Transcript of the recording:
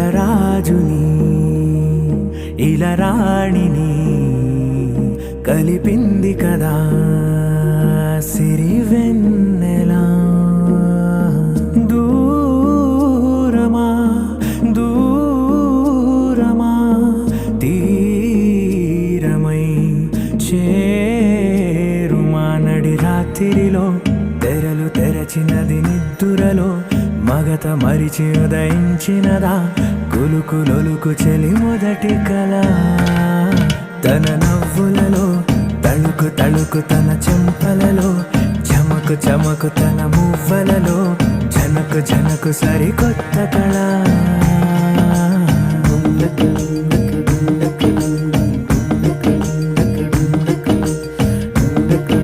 కులరాజుని ఇలరాణిని కలిపింది కదా సిరివెన్నెలా. దూరమా దూరమా తీరమై చేరుమా నడి రాత్రిలో తెరలు తెరచినది నిద్దురలో మగత మరిచి ఉదయించినదా? కులుకు లొలుకు చెలి మొదటి కళ. తన నవ్వులలో తళుకు తళుకు తన చెంపలలో చమకు చమకు తన మువ్వలలో జనకు జనకు సరికొత్త కళ.